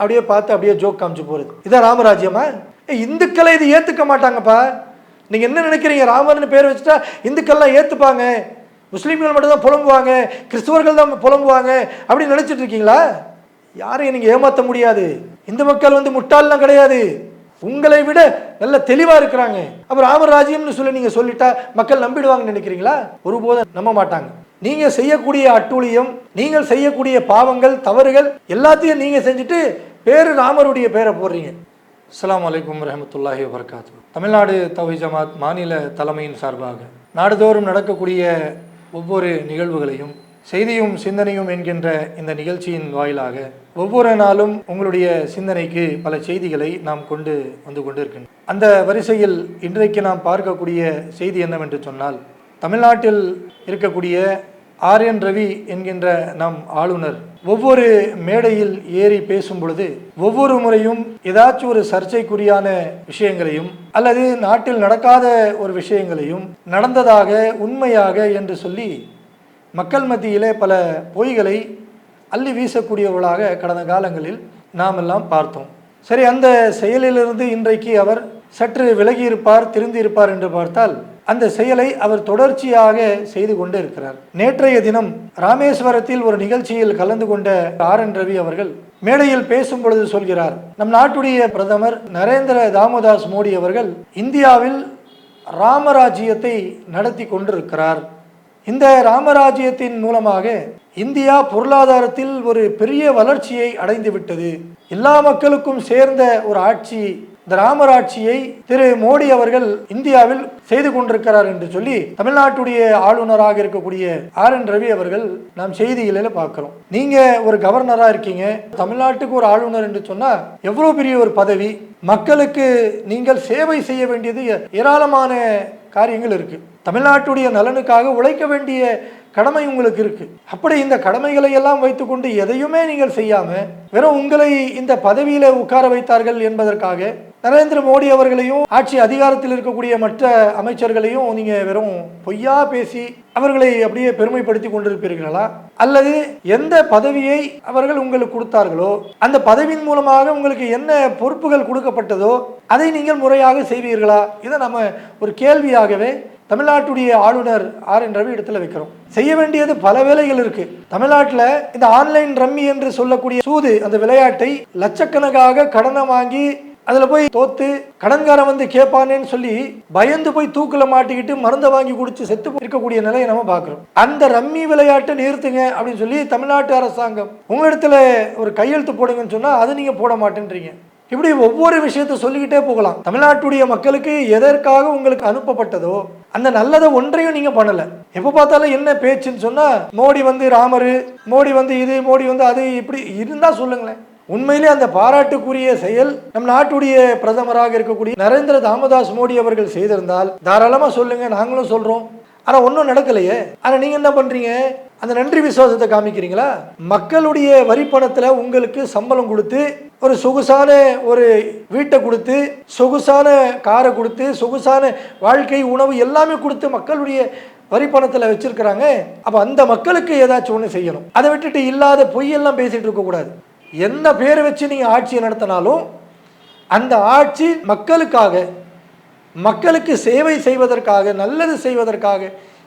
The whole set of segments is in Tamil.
அப்படியே பார்த்து அப்படியே ஜோக் காமிச்சு போகிறது இதான் ராமராஜ்யமா? இந்துக்களை இது ஏற்றுக்க மாட்டாங்கப்பா. நீங்கள் என்ன நினைக்கிறீங்க? ராமர்னு பேர் வச்சுட்டா இந்துக்கள்லாம் ஏற்றுப்பாங்க முஸ்லீம்கள் மட்டும்தான் புலம்புவாங்க. கிறிஸ்துவர்கள் தான் புலம்புவாங்க. அப்படின்னு நினச்சிட்டு இருக்கீங்களா? யாரையும் நீங்கள் ஏமாற்ற முடியாது. இந்து மக்கள் வந்து முட்டாள்லாம் கிடையாது. உங்களை விட நல்ல தெளிவாக இருக்கிறாங்க. அப்புறம் ராமராஜ்யம்னு சொல்லி நீங்கள் சொல்லிட்டா மக்கள் நம்பிடுவாங்கன்னு நினைக்கிறீங்களா? ஒருபோதும் நம்ப மாட்டாங்க. நீங்கள் செய்யக்கூடிய அட்டூழியம் நீங்கள் செய்யக்கூடிய பாவங்கள் தவறுகள் எல்லாத்தையும் நீங்கள் செஞ்சுட்டு பேரு ராமருடைய பேரை போடுறீங்க. அஸ்லாம் வலைக்கம் ரஹமத்துல்லாஹி வபர்காத்து. தமிழ்நாடு தவி ஜமாத் மாநில தலைமையின் சார்பாக நாடுதோறும் நடக்கக்கூடிய ஒவ்வொரு நிகழ்வுகளையும் செய்தியும் சிந்தனையும் என்கின்ற இந்த நிகழ்ச்சியின் வாயிலாக ஒவ்வொரு நாளும் உங்களுடைய சிந்தனைக்கு பல செய்திகளை நாம் கொண்டு வந்து கொண்டிருக்கின்றோம். அந்த வரிசையில் இன்றைக்கு நாம் பார்க்கக்கூடிய செய்தி என்னவென்று சொன்னால் தமிழ்நாட்டில் இருக்கக்கூடிய ஆர் என் ரவி என்கின்ற நம் ஆளுநர் ஒவ்வொரு மேடையில் ஏறி பேசும் பொழுது ஒவ்வொரு முறையும் ஏதாச்சும் ஒரு சர்ச்சைக்குரியான விஷயங்களையும் அல்லது நாட்டில் நடக்காத ஒரு விஷயங்களையும் நடந்ததாக உண்மையாக என்று சொல்லி மக்கள் மத்தியிலே பல பொய்களை அள்ளி வீசக்கூடியவர்களாக கடந்த காலங்களில் நாம் எல்லாம் பார்த்தோம். சரி அந்த செயலிலிருந்து இன்றைக்கு அவர் சற்று விலகி இருப்பார் என்று பார்த்தால் அந்த செயலை அவர் தொடர்ச்சியாக செய்து கொண்டு இருக்கிறார் நேற்றைய தினம் ராமேஸ்வரத்தில் ஒரு நிகழ்ச்சியில் கலந்து கொண்ட ஆர் என் ரவி அவர்கள் மேடையில் பேசும் பொழுது சொல்கிறார் நம் நாட்டுடைய பிரதமர் நரேந்திர தாமோதாஸ் மோடி அவர்கள் இந்தியாவில் ராமராஜ்யத்தை நடத்தி கொண்டிருக்கிறார். இந்த ராமராஜ்யத்தின் மூலமாக இந்தியா பொருளாதாரத்தில் ஒரு பெரிய வளர்ச்சியை அடைந்து விட்டது. எல்லா மக்களுக்கும் சேர்ந்த ஒரு ஆட்சி இந்த ராமராட்சியை திரு மோடி அவர்கள் இந்தியாவில் செய்து கொண்டிருக்கிறார் என்று சொல்லி தமிழ்நாட்டுடைய ஆளுநராக இருக்கக்கூடிய ஆர் என் ரவி அவர்கள் நாம் செய்திகளில் பார்க்கிறோம். நீங்க ஒரு கவர்னரா இருக்கீங்க. தமிழ்நாட்டுக்கு ஒரு ஆளுநர் என்று சொன்னா எவ்வளவு பெரிய ஒரு பதவி? மக்களுக்கு நீங்கள் சேவை செய்ய வேண்டியது ஏராளமான காரியங்கள் இருக்கு. தமிழ்நாட்டுடைய நலனுக்காக உழைக்க வேண்டிய கடமை உங்களுக்கு இருக்கு. அப்படி இந்த கடமைகளை எல்லாம் வைத்துக்கொண்டு எதையுமே நீங்கள் செய்யாம வெறும் உங்களை இந்த பதவியில உட்கார வைத்தார்கள் என்பதற்காக நரேந்திர மோடி அவர்களையும் ஆட்சி அதிகாரத்தில் இருக்கக்கூடிய மற்ற அமைச்சர்களையும் நீங்க வெறும் பொய்யா பேசி அவர்களை அப்படியே பெருமைப்படுத்தி கொண்டிருப்பீர்களா? அல்லது எந்த பதவியை அவர்கள் உங்களுக்கு கொடுத்தார்களோ அந்த பதவியின் மூலமாக உங்களுக்கு என்ன பொறுப்புகள் கொடுக்கப்பட்டதோ அதை நீங்கள் முறையாக செய்வீர்களா? இதை நம்ம ஒரு கேள்வியாகவே தமிழ்நாட்டுடைய ஆளுநர் ஆர் என் ரவி இடத்துல வைக்கிறோம். செய்ய வேண்டியது பல வேலைகள் இருக்கு. தமிழ்நாட்டில் இந்த ஆன்லைன் ரம்மி என்று சொல்லக்கூடிய சூது அந்த விளையாட்டை லட்சக்கணக்காக கடனை வாங்கி அதில் போய் தோத்து கடன்காரன் வந்து கேட்பானேன்னு சொல்லி பயந்து போய் தூக்கில் மாட்டிக்கிட்டு மருந்தை வாங்கி குடிச்சு செத்து இருக்கக்கூடிய நிலையை நம்ம பார்க்குறோம். அந்த ரம்மி விளையாட்டை நிறுத்துங்க அப்படின்னு சொல்லி தமிழ்நாட்டு அரசாங்கம் உங்களிடத்துல ஒரு கையெழுத்து போடுங்கன்னு சொன்னால் அது நீங்கள் போட மாட்டேன்றீங்க. இப்படி ஒவ்வொரு விஷயத்த சொல்லிக்கிட்டே போகலாம். தமிழ்நாட்டுடைய மக்களுக்கு எதற்காக உங்களுக்கு அனுப்பப்பட்டதோ அந்த நல்லதை ஒன்றையும் நீங்க பண்ணல. எப்ப பார்த்தாலும் என்ன பேச்சுன்னு சொன்னா மோடி வந்து ராமர் மோடி வந்து இது மோடி வந்து அது இப்படி இருந்தா சொல்லுங்களேன். உண்மையிலே அந்த பாராட்டுக்குரிய செயல் நம் நாட்டுடைய பிரதமராக இருக்கக்கூடிய நரேந்திர தாமதாஸ் மோடி அவர்கள் செய்திருந்தால் தாராளமா சொல்லுங்க நாங்களும் சொல்றோம். ஆனா ஒன்றும் நடக்கலையே. ஆனா நீங்க என்ன பண்றீங்க? அந்த நன்றி விசுவாசத்தை காமிக்கிறீங்களா? மக்களுடைய வரி உங்களுக்கு சம்பளம் கொடுத்து ஒரு சொகுசான ஒரு வீட்டை கொடுத்து சொகுசான காரை கொடுத்து சொகுசான வாழ்க்கை உணவு எல்லாமே கொடுத்து மக்களுடைய வரி பணத்தில் வச்சிருக்கிறாங்க. அப்போ அந்த மக்களுக்கு ஏதாச்சும் ஒன்று செய்யணும். அதை விட்டுட்டு இல்லாத பொய்யெல்லாம் பேசிகிட்டு இருக்கக்கூடாது என்ன பேரை வச்சு நீங்கள் ஆட்சியை நடத்தினாலும் அந்த ஆட்சி மக்களுக்காக மக்களுக்கு சேவை செய்வதற்காக நல்லது செய்வதற்காக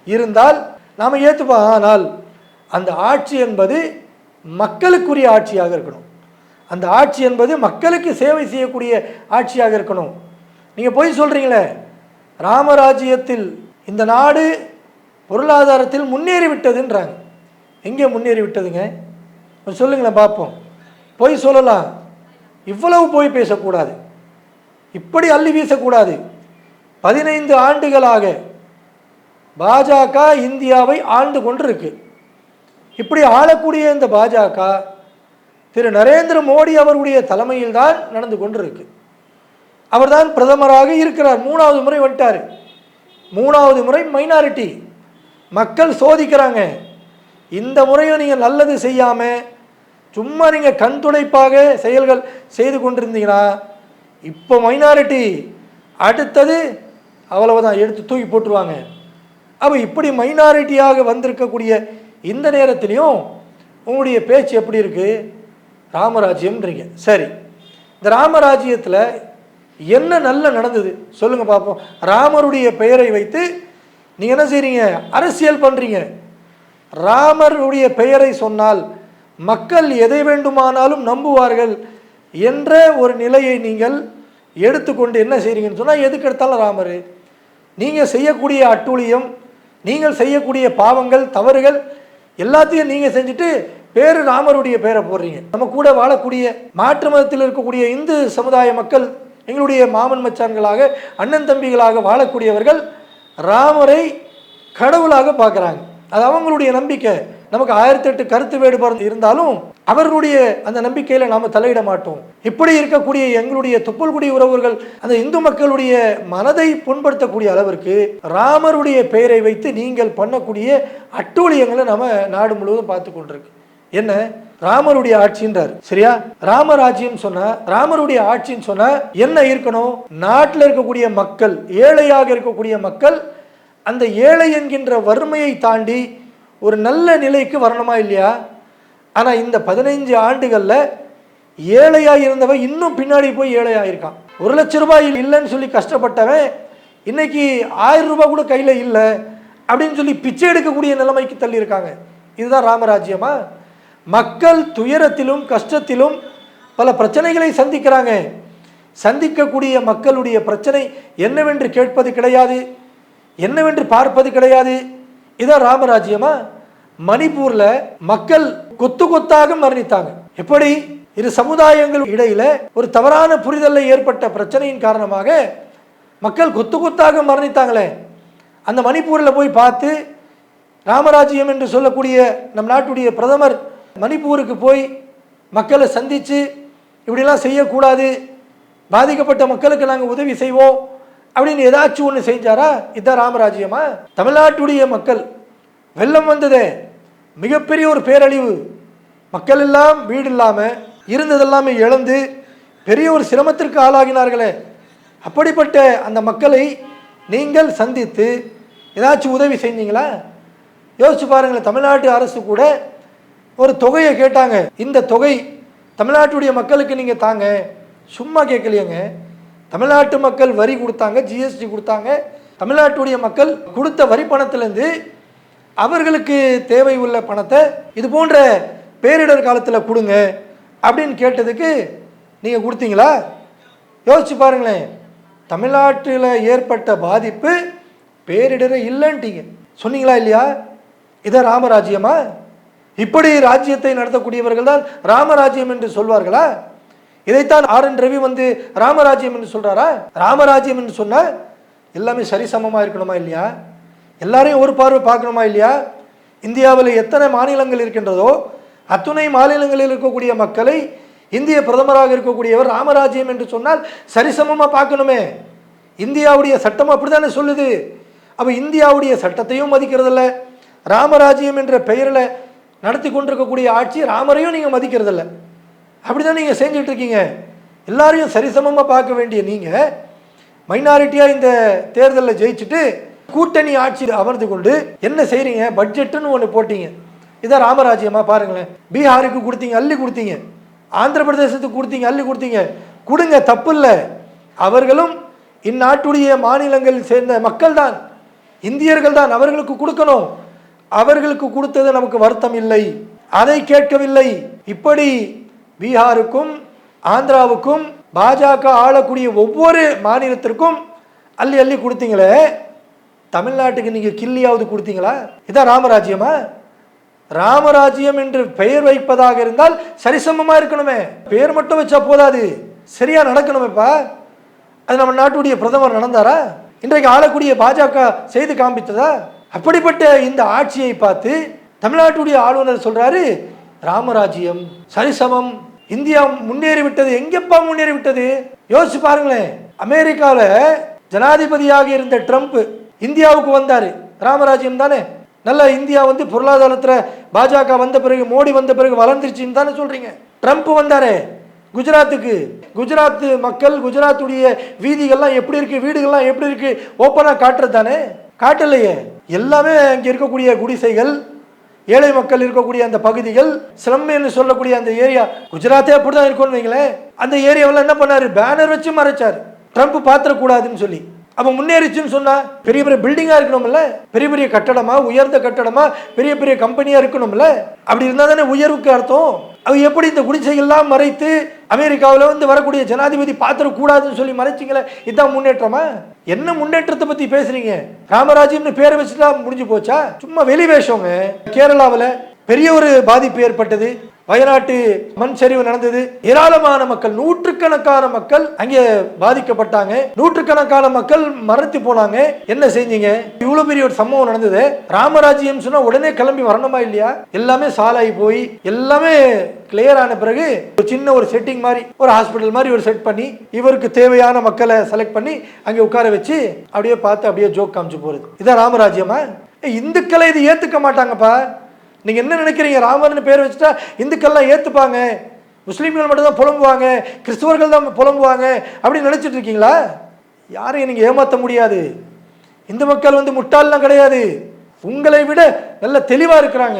இருந்தால் நாம் ஏற்றுப்போம் ஆனால் அந்த ஆட்சி என்பது மக்களுக்குரிய ஆட்சியாக இருக்கணும். அந்த ஆட்சி என்பது மக்களுக்கு சேவை செய்யக்கூடிய ஆட்சியாக இருக்கணும். நீங்கள் போய் சொல்கிறீங்களே ராமராஜ்யத்தில் இந்த நாடு பொருளாதாரத்தில் முன்னேறி விட்டதுன்றாங்க எங்கே முன்னேறி விட்டதுங்க கொஞ்சம் சொல்லுங்களேன் பார்ப்போம். போய் சொல்லலாம். இவ்வளவு போய் பேசக்கூடாது. இப்படி அள்ளி வீசக்கூடாது. பதினைந்து ஆண்டுகளாக பாஜக இந்தியாவை ஆழ்ந்து கொண்டிருக்கு. இப்படி ஆளக்கூடிய இந்த பாஜக திரு நரேந்திர மோடி அவருடைய தலைமையில் தான் நடந்து கொண்டிருக்கு. அவர்தான் பிரதமராக இருக்கிறார். மூணாவது முறை வந்துட்டார். மூணாவது முறை மைனாரிட்டி மக்கள் சோதிக்கிறாங்க. இந்த முறையும் நீங்கள் நல்லது செய்யாமல் சும்மா நீங்கள் கண் துடைப்பாக செயல்கள் செய்து கொண்டிருந்தீங்கன்னா இப்போ மைனாரிட்டி அடுத்தது அவ்வளவுதான் எடுத்து தூக்கி போட்டுருவாங்க. அப்போ இப்படி மைனாரிட்டியாக வந்திருக்கக்கூடிய இந்த நேரத்துலையும் உங்களுடைய பேச்சு எப்படி இருக்குது ராமராஜ்யம்ன்றீங்க. சரி. இந்த ராமராஜ்யத்தில் என்ன நல்ல நடந்தது? சொல்லுங்கள் பார்ப்போம் ராமருடைய பெயரை வைத்து நீங்கள் என்ன செய்கிறீங்க அரசியல் பண்ணுறீங்க ராமருடைய பெயரை சொன்னால் மக்கள் எதை வேண்டுமானாலும் நம்புவார்கள் என்ற ஒரு நிலையை நீங்கள் எடுத்துக்கொண்டு என்ன செய்கிறீங்கன்னு சொன்னால் எதுக்கு எடுத்தாலும் ராமர். நீங்கள் செய்யக்கூடிய அட்டூழியம் நீங்கள் செய்யக்கூடிய பாவங்கள் தவறுகள் எல்லாத்தையும் நீங்கள் செஞ்சுட்டு பேரு ராமருடைய பேரை போடுறீங்க. நம்ம கூட வாழக்கூடிய மாற்று மதத்தில் இருக்கக்கூடிய இந்து சமுதாய மக்கள் எங்களுடைய மாமன் மச்சான்களாக அண்ணன் தம்பிகளாக வாழக்கூடியவர்கள் ராமரை கடவுளாக பார்க்குறாங்க. அது அவங்களுடைய நம்பிக்கை. நமக்கு ஆயிரத்தி எட்டு கருத்து வேறுபாடு இருந்தாலும் அவர்களுடைய அந்த நம்பிக்கையில் நாம் தலையிட மாட்டோம். இப்படி இருக்கக்கூடிய எங்களுடைய தொப்புள்குடி உறவுகள் அந்த இந்து மக்களுடைய மனதை புண்படுத்தக்கூடிய அளவிற்கு ராமருடைய பெயரை வைத்து நீங்கள் பண்ணக்கூடிய அட்டூழியங்களை நம்ம நாடு முழுவதும் பார்த்து கொண்டிருக்கு. என்ன? ராமருடைய ஆட்சின்றார். சரியா? ராமராஜ்யம் சொன்னா ராமருடைய ஆட்சின்னு சொன்னா என்ன இருக்கணும்? நாட்டில் இருக்கக்கூடிய மக்கள் ஏழையாக இருக்கக்கூடிய மக்கள் அந்த ஏழை என்கின்ற வறுமையை தாண்டி ஒரு நல்ல நிலைக்கு வரணுமா இல்லையா? ஆனால் இந்த பதினைஞ்சு ஆண்டுகளில் ஏழையாக இருந்தவன் இன்னும் பின்னாடி போய் ஏழையாக இருக்கான் ஒரு லட்ச ரூபாய் இல்லைன்னு சொல்லி கஷ்டப்பட்டவன் இன்னைக்கு ஆயிரம் ரூபாய் கூட கையில் இல்லை அப்படின்னு சொல்லி பிச்சை எடுக்கக்கூடிய நிலைமைக்கு தள்ளியிருக்காங்க. இதுதான் ராமராஜ்யமா? மக்கள் துயரத்திலும் கஷ்டத்திலும் பல பிரச்சனைகளை சந்திக்கிறாங்க. சந்திக்கக்கூடிய மக்களுடைய பிரச்சனை என்னவென்று கேட்பது கிடையாது என்னவென்று பார்ப்பது கிடையாது. இதான் ராமராஜ்யமா? மணிப்பூரில் மக்கள் கொத்து கொத்தாக மரணித்தாங்க. எப்படி? இரு சமுதாயங்கள் இடையில ஒரு தவறான புரிதலில் ஏற்பட்ட பிரச்சனையின் காரணமாக மக்கள் கொத்து கொத்தாக மரணித்தாங்களே. அந்த மணிப்பூரில் போய் பார்த்து ராமராஜ்யம் என்று சொல்லக்கூடிய நம் நாட்டுடைய பிரதமர் மணிப்பூருக்கு போய் மக்களை சந்தித்து இப்படிலாம் செய்யக்கூடாது. பாதிக்கப்பட்ட மக்களுக்கு நாங்கள் உதவி செய்வோம். அப்படின்னு ஏதாச்சும் ஒன்று செஞ்சாரா? இதுதான் ராமராஜ்யமா? தமிழ்நாட்டுடைய மக்கள் வெள்ளம் வந்ததே. மிகப்பெரிய ஒரு பேரழிவு. மக்கள் எல்லாம் வீடு இல்லாமல் இருந்ததெல்லாமே இழந்து பெரிய ஒரு சிரமத்திற்கு ஆளாகினார்களே. அப்படிப்பட்ட அந்த மக்களை நீங்கள் சந்தித்து ஏதாச்சும் உதவி செஞ்சீங்களா யோசிச்சு பாருங்களேன் தமிழ்நாட்டு அரசு கூட ஒரு தொகையை கேட்டாங்க. இந்த தொகை தமிழ்நாட்டுடைய மக்களுக்கு நீங்கள் தாங்க. சும்மா கேட்கலையேங்க. தமிழ்நாட்டு மக்கள் வரி கொடுத்தாங்க ஜிஎஸ்டி கொடுத்தாங்க. தமிழ்நாட்டுடைய மக்கள் கொடுத்த வரி பணத்திலேருந்து அவர்களுக்கு தேவை உள்ள பணத்தை இது போன்ற பேரிடர் காலத்தில் கொடுங்க அப்படின்னு கேட்டதுக்கு நீங்கள் கொடுத்தீங்களா? யோசிச்சு பாருங்களேன். தமிழ்நாட்டில் ஏற்பட்ட பாதிப்பு பேரிடரே இல்லைன்ட்டீங்க. சொன்னீங்களா இல்லையா? இதை ராமராஜ்யமா? இப்படி ராஜ்யத்தை நடத்தக்கூடியவர்கள் தான் ராமராஜ்யம் என்று சொல்வார்களா? இதைத்தான் ஆர் என் ரவி வந்து ராமராஜ்யம் என்று சொல்கிறாரா ராமராஜ்யம் என்று சொன்னால் எல்லாமே சரிசமமாக இருக்கணுமா இல்லையா? எல்லாரையும் ஒரு பார்வை பார்க்கணுமா இல்லையா? இந்தியாவில் எத்தனை மாநிலங்கள் இருக்கின்றதோ அத்துணை மாநிலங்களில் இருக்கக்கூடிய மக்களை இந்திய பிரதமராக இருக்கக்கூடியவர் ராமராஜ்யம் என்று சொன்னால் சரிசமமாக பார்க்கணுமே. இந்தியாவுடைய சட்டம் அப்படித்தானே சொல்லுது. அப்போ இந்தியாவுடைய சட்டத்தையும் மதிக்கிறதில்ல. ராமராஜ்யம் என்ற பெயரில் நடத்தி கொண்டிருக்கக்கூடிய ஆட்சி ராமரையும் நீங்கள் மதிக்கிறதில்ல. அப்படி தான் நீங்கள் செஞ்சுட்டு இருக்கீங்க. எல்லாரையும் சரிசமமாக பார்க்க வேண்டிய நீங்கள் மைனாரிட்டியாக இந்த தேர்தலில் ஜெயிச்சுட்டு கூட்டணி ஆட்சியில் அமர்ந்து கொண்டு என்ன செய்கிறீங்க பட்ஜெட்டுன்னு ஒன்று போட்டீங்க. இதான் ராமராஜ்யமா பாருங்களேன். பீகாருக்கு கொடுத்தீங்க அள்ளி கொடுத்தீங்க. ஆந்திர பிரதேசத்துக்கு கொடுத்தீங்க அள்ளி கொடுத்தீங்க. கொடுங்க தப்பு இல்லை அவர்களும் இந்நாட்டுடைய மாநிலங்களில் சேர்ந்த மக்கள் தான் இந்தியர்கள் தான் அவர்களுக்கு கொடுக்கணும். அவர்களுக்கு கொடுத்தது நமக்கு வருத்தம் இல்லை. அதை கேட்கவில்லை. இப்படி பீகாருக்கும் ஆந்திராவுக்கும் பாஜக ஆளக்கூடிய ஒவ்வொரு மாநிலத்திற்கும் அள்ளி அள்ளி கொடுத்தீங்களே தமிழ்நாட்டுக்கு நீங்கள் கிள்ளியாவது கொடுத்தீங்களா? இதான் ராமராஜ்யமா? ராமராஜ்யம் என்று பெயர் வைப்பதாக இருந்தால் சரிசமமாக இருக்கணுமே. பெயர் மட்டும் வச்சா போதாது. சரியாக நடக்கணுமேப்பா. அது நம்ம நாட்டுடைய பிரதமர் நடந்தாரா? இன்றைக்கு ஆளக்கூடிய பாஜக செய்து காண்பித்ததா? அப்படிப்பட்ட இந்த ஆட்சியை பார்த்து தமிழ்நாட்டுடைய ஆளுநர் சொல்றாரு ராமராஜ்யம் சரிசமம். இந்தியா முன்னேறி விட்டது எங்கப்பா முன்னேறி விட்டது யோசிச்சு பாருங்களேன். அமெரிக்காவில் ஜனாதிபதியாக இருந்த ட்ரம்ப் இந்தியாவுக்கு வந்தார். ராமராஜ்யம் தானே? நல்ல இந்தியா வந்து பொருளாதாரத்தில் பாஜக வந்த பிறகு மோடி வந்த பிறகு வளர்ந்துருச்சுன்னு தானே சொல்கிறீங்க ட்ரம்ப் வந்தாரே. குஜராத்துக்கு. குஜராத் மக்கள் குஜராத்துடைய வீதிகள்லாம் எப்படி இருக்குது வீடுகள்லாம் எப்படி இருக்குது ஓப்பனாக காட்டுறது தானே? காட்டலையே. எல்லாமே அங்கே இருக்கக்கூடிய குடிசைகள் ஏழை மக்கள் இருக்கக்கூடிய அந்த பகுதிகள் ஸ்லம் என்று சொல்லக்கூடிய அந்த ஏரியா குஜராத்தே அப்படி தான் இருக்கும்னு வைங்களேன். அந்த ஏரியாவில் என்ன பண்ணாரு? பேனர் வச்சு மறைச்சார். ட்ரம்ப் பாத்திரக்கூடாதுன்னு சொல்லி. அப்போ முன்னேறிச்சுன்னு சொன்னால் பெரிய பெரிய பில்டிங்காக இருக்கணும்ல? பெரிய பெரிய கட்டடமாக உயர்ந்த கட்டடமாக பெரிய பெரிய கம்பெனியாக இருக்கணும்ல? அப்படி இருந்தால் தானே உயர்வுக்கு அர்த்தம். அது எப்படி இந்த குடிசைகள்லாம் மறைத்து அமெரிக்காவில் வந்து வரக்கூடிய ஜனாதிபதி பாத்திரக்கூடாதுன்னு சொல்லி மறைச்சிங்களே இதான் முன்னேற்றமா? என்ன முன்னேற்றத்தை பற்றி பேசுகிறீங்க ராமராஜ்யம்னு பேரை வச்சுட்டா முடிஞ்சு போச்சா? சும்மா வெளி வேஷங்க. கேரளாவில் பெரிய ஒரு பாதிப்பு ஏற்பட்டது. வயநாட்டு மண் சரிவு நடந்தது. ஏராளமான மக்கள் நூற்றுக்கணக்கான மக்கள் அங்கே பாதிக்கப்பட்டாங்க. நூற்றுக்கணக்கான மக்கள் மரத்து போனாங்க. என்ன செஞ்சீங்க? இவ்வளவு பெரிய ஒரு சம்பவம் நடந்தது. ராமராஜ்யம் சொன்னா உடனே கிளம்பி வரணுமா இல்லையா? எல்லாமே சாலாகி போய் எல்லாமே கிளியர் ஆன பிறகு ஒரு சின்ன ஒரு செட்டிங் மாதிரி ஒரு ஹாஸ்பிட்டல் மாதிரி ஒரு செட் பண்ணி இவருக்கு தேவையான மக்களை செலக்ட் பண்ணி அங்கே உட்கார வச்சு அப்படியே பார்த்து அப்படியே ஜோக் காமிச்சு போறது. இதான் ராமராஜ்யமா? இந்துக்களை இது ஏத்துக்க மாட்டாங்கப்பா. நீங்கள் என்ன நினைக்கிறீங்க? ராமர்னு பேர் வச்சுட்டா இந்துக்கள்லாம் ஏற்றுப்பாங்க முஸ்லீம்கள் மட்டும்தான் புலம்புவாங்க. கிறிஸ்துவர்கள் தான் புலம்புவாங்க. அப்படின்னு நினச்சிட்டு இருக்கீங்களா? யாரையும் நீங்கள் ஏமாற்ற முடியாது. இந்து மக்கள் வந்து முட்டாள்லாம் கிடையாது. உங்களை விட நல்ல தெளிவாக இருக்கிறாங்க.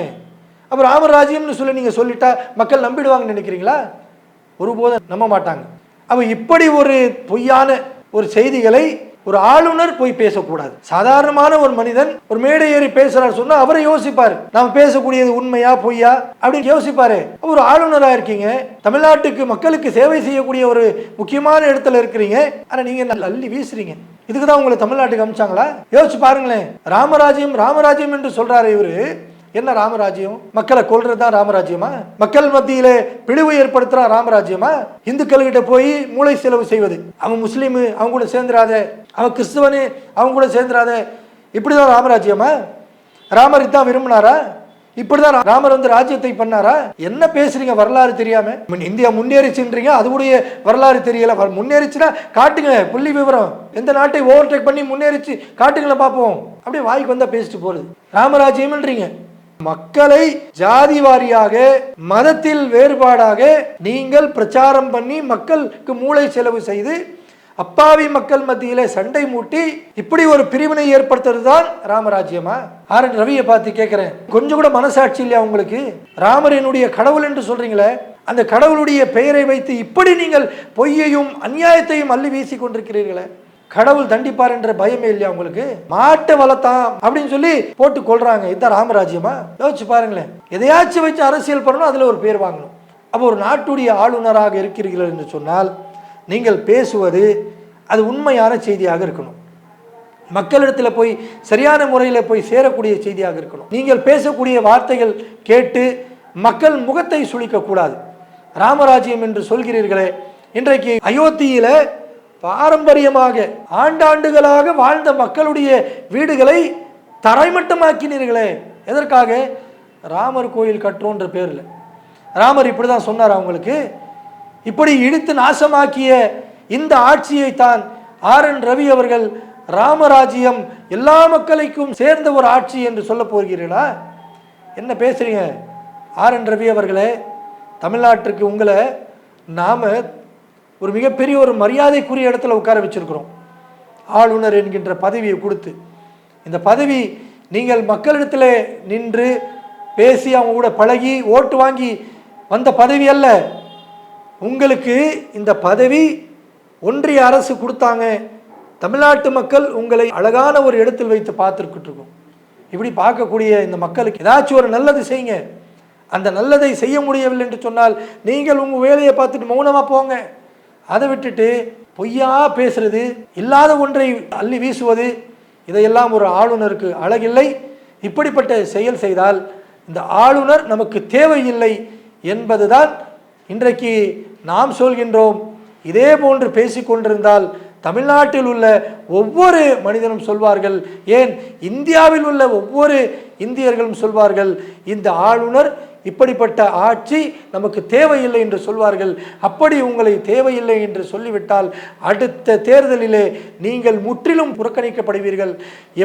அப்போ ராமர் ராஜ்யம்னு சொல்லி நீங்கள் சொல்லிட்டா மக்கள் நம்பிடுவாங்கன்னு நினைக்கிறீங்களா? ஒருபோதும் நம்ப மாட்டாங்க. அப்போ இப்படி ஒரு பொய்யான ஒரு செய்திகளை ஒரு ஆளுநர் போய் பேசக்கூடாது. சாதாரணமான ஒரு மனிதன் ஒரு மேடை ஏறி பேசுறாரு சொன்னா அவரை யோசிப்பாரு. நாம பேசக்கூடியது உண்மையா பொய்யா? அப்படின்னு யோசிப்பாரு. ஒரு ஆளுநரா இருக்கீங்க. தமிழ்நாட்டுக்கு மக்களுக்கு சேவை செய்யக்கூடிய ஒரு முக்கியமான இடத்துல இருக்கிறீங்க. ஆனா நீங்க அள்ளி வீசுறீங்க? இதுக்கு தான் உங்களை தமிழ்நாட்டுக்கு அமிச்சாங்களா? யோசிச்சு பாருங்களேன். ராமராஜ்யம் ராமராஜ்யம் என்று சொல்றாரு இவரு. என்ன ராமராஜ்யம்? மக்களை கொல்றது தான் ராமராஜ்யமா? மக்கள் மத்தியில பிழிவு ஏற்படுத்துறா ராமராஜ்யமா? இந்துக்கள் கிட்ட போய் மூளை செலவு செய்வது. அவன் முஸ்லீமு அவங்க கூட சேர்ந்துடாத அவன் கிறிஸ்துவனு அவங்க கூட சேர்ந்துடாத இப்படிதான் ராமராஜ்யமா? ராமர் இதான் விரும்பினாரா? இப்படிதான் ராமர் வந்து ராஜ்யத்தை பண்ணாரா? என்ன பேசுறீங்க வரலாறு தெரியாம? முன் இந்தியா முன்னேறிச்சுன்றீங்க அதுடைய வரலாறு தெரியல. முன்னேறிச்சுன்னா காட்டுங்க புள்ளி விவரம். எந்த நாட்டை ஓவர்டேக் பண்ணி முன்னேறிச்சு காட்டுங்களை பார்ப்போம். அப்படியே வாய்க்கு வந்தா பேசிட்டு போறது. ராமராஜ்யம்ன்றீங்க. மக்களை ஜாதி வாரியாக மதத்தில் வேறுபாடாக நீங்கள் பிரச்சாரம் பண்ணி மக்களுக்கு மூளை செலவு செய்து அப்பாவி மக்கள் மத்தியில சண்டை மூட்டி இப்படி ஒரு பிரிவினை ஏற்படுத்துறது தான் ராமராஜ்யமா? ஆர் என் ரவியை பார்த்து கேட்கிறேன் கொஞ்சம் கூட மனசாட்சி இல்லையா உங்களுக்கு? ராமர் என்னுடைய கடவுள் என்று சொல்றீங்களே அந்த கடவுளுடைய பெயரை வைத்து இப்படி நீங்கள் பொய்யையும் அநியாயத்தையும் அள்ளி வீசி கொண்டிருக்கிறீர்களே. கடவுள் தண்டிப்பார் என்ற பயமே இல்லையா உங்களுக்கு? மாட்டை வளர்த்தான் அப்படின்னு சொல்லி போட்டு கொள்றாங்க இதான் ராமராஜ்யமா? யோசிச்சு பாருங்களேன். எதையாச்சும் வச்சு அரசியல் பண்ணணும் அதுல ஒரு பேர் வாங்கணும். அப்போ ஒரு நாட்டுடைய ஆளுநராக இருக்கிறீர்கள் என்று சொன்னால் நீங்கள் பேசுவது அது உண்மையான செய்தியாக இருக்கணும். மக்களிடத்தில் போய் சரியான முறையில் போய் சேரக்கூடிய செய்தியாக இருக்கணும். நீங்கள் பேசக்கூடிய வார்த்தைகள் கேட்டு மக்கள் முகத்தை சுழிக்கக்கூடாது ராமராஜ்யம் என்று சொல்கிறீர்களே இன்றைக்கு அயோத்தியில் பாரம்பரியமாக ஆண்டாண்டுகளாக வாழ்ந்த மக்களுடைய வீடுகளை தரைமட்டமாக்கினீர்களே. எதற்காக? ராமர் கோயில் கட்டுறோன்ற பேரில். ராமர் இப்படி தான் சொன்னார் அவங்களுக்கு. இப்படி இடித்து நாசமாக்கிய இந்த ஆட்சியை தான் ஆர் என் ரவி அவர்கள் ராமராஜ்யம் எல்லா மக்களுக்கும் சேர்ந்த ஒரு ஆட்சி என்று சொல்ல போகிறீர்களா? என்ன பேசுறீங்க? ஆர் என் ரவி அவர்களே தமிழ்நாட்டிற்கு உங்களை நாம ஒரு மிகப்பெரிய ஒரு மரியாதைக்குரிய இடத்துல உட்கார வச்சிருக்கிறோம். ஆளுநர் என்கின்ற பதவியை கொடுத்து இந்த பதவி நீங்கள் மக்களிடத்தில் நின்று பேசி அவங்க கூட பழகி ஓட்டு வாங்கி வந்த பதவி அல்ல. உங்களுக்கு இந்த பதவி ஒன்றிய அரசு கொடுத்தாங்க. தமிழ்நாட்டு மக்கள் உங்களை அழகான ஒரு இடத்தில் வைத்து பார்த்துருக்கிட்டு இருக்கோம். இப்படி பார்க்கக்கூடிய இந்த மக்களுக்கு ஏதாச்சும் ஒரு நல்லது செய்யுங்க. அந்த நல்லதை செய்ய முடியவில்லை என்று சொன்னால் நீங்கள் உங்கள் வேலையை பார்த்துட்டு மௌனமாக போங்க. அதை விட்டுட்டு பொய்யா பேசுறது இல்லாத ஒன்றை அள்ளி வீசுவது இதையெல்லாம் ஒரு ஆளுநருக்கு அழகில்லை. இப்படிப்பட்ட செயல் செய்தால் இந்த ஆளுநர் நமக்கு தேவையில்லை என்பதுதான் இன்றைக்கு நாம் சொல்கின்றோம். இதே போன்று பேசிக்கொண்டிருந்தால் தமிழ்நாட்டில் உள்ள ஒவ்வொரு மனிதனும் சொல்வார்கள் ஏன் இந்தியாவில் உள்ள ஒவ்வொரு இந்தியர்களும் சொல்வார்கள் இந்த ஆளுநர் இப்படிப்பட்ட ஆட்சி நமக்கு தேவையில்லை என்று சொல்வார்கள். அப்படி உங்களை தேவையில்லை என்று சொல்லிவிட்டால் அடுத்த தேர்தலிலே நீங்கள் முற்றிலும் புறக்கணிக்கப்படுவீர்கள்.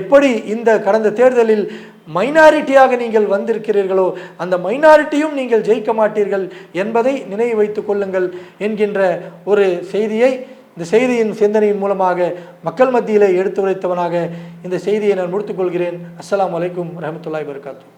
எப்படி இந்த கடந்த தேர்தலில் மைனாரிட்டியாக நீங்கள் வந்திருக்கிறீர்களோ அந்த மைனாரிட்டியும் நீங்கள் ஜெயிக்க மாட்டீர்கள் என்பதை நினைவு வைத்துக் கொள்ளுங்கள் என்கின்ற ஒரு செய்தியை இந்த செய்தியின் சிந்தனையின் மூலமாக மக்கள் மத்தியிலே எடுத்து உரைத்தவனாக இந்த செய்தியை நான் முடித்துக்கொள்கிறேன் அஸ்லாம் அலைக்கும் ரஹமத்துல்லாய் வபரகாத்துஹு.